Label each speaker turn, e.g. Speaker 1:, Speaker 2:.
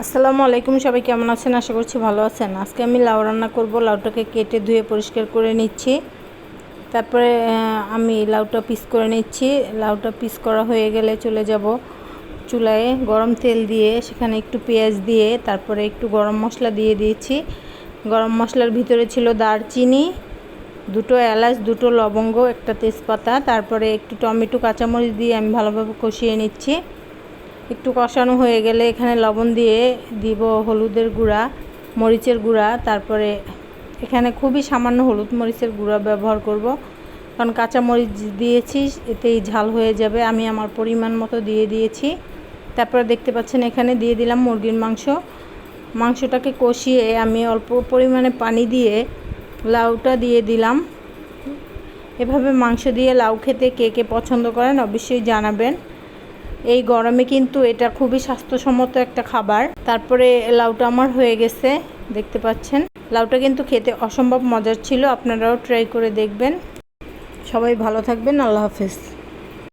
Speaker 1: আসসালামু আলাইকুম, সবাই কেমন আছেন? আশা করছি ভালো আছেন। আজকে আমি লাউ রান্না করব, লাউটাকে কেটে ধুয়ে পরিষ্কার করে নিচ্ছি। তারপরে আমি লাউটা পিস করে নিচ্ছি। লাউটা পিস করা হয়ে গেলে চলে যাব চুলায় গরম তেল দিয়ে, সেখানে একটু পেঁয়াজ দিয়ে, তারপরে একটু গরম মশলা দিয়ে দিয়েছি। গরম মশলার ভিতরে ছিল দারচিনি, দুটো এলাচ, দুটো লবঙ্গ, একটা তেজপাতা, তারপরে একটু টমেটো, কাঁচামরিচ দিয়ে আমি ভালোভাবে কষিয়ে নিচ্ছি। একটু কষানো হয়ে গেলে এখানে লবণ দিয়ে দিব হলুদের গুঁড়া, মরিচের গুঁড়া, তারপরে এখানে খুবই সামান্য হলুদ মরিচের গুঁড়া ব্যবহার করব। কারণ কাঁচা মরিচ দিয়েছি, এতেই ঝাল হয়ে যাবে। আমি আমার পরিমাণ মতো দিয়ে দিয়েছি। তারপরে দেখতে পাচ্ছেন এখানে দিয়ে দিলাম মুরগির মাংস। মাংসটাকে কষিয়ে আমি অল্প পরিমাণে পানি দিয়ে লাউটা দিয়ে দিলাম। এভাবে মাংস দিয়ে লাউ খেতে কে কে পছন্দ করেন অবশ্যই জানাবেন। এই গরমে কিন্তু এটা খুবই স্বাস্থ্যসম্মত একটা খাবার। তারপরে লাউটা আমার হয়ে গেছে, দেখতে পাচ্ছেন। লাউটা কিন্তু খেতে অসম্ভব মজার ছিল, আপনারাও ট্রাই করে দেখবেন। সবাই ভালো থাকবেন, আল্লাহ হাফেজ।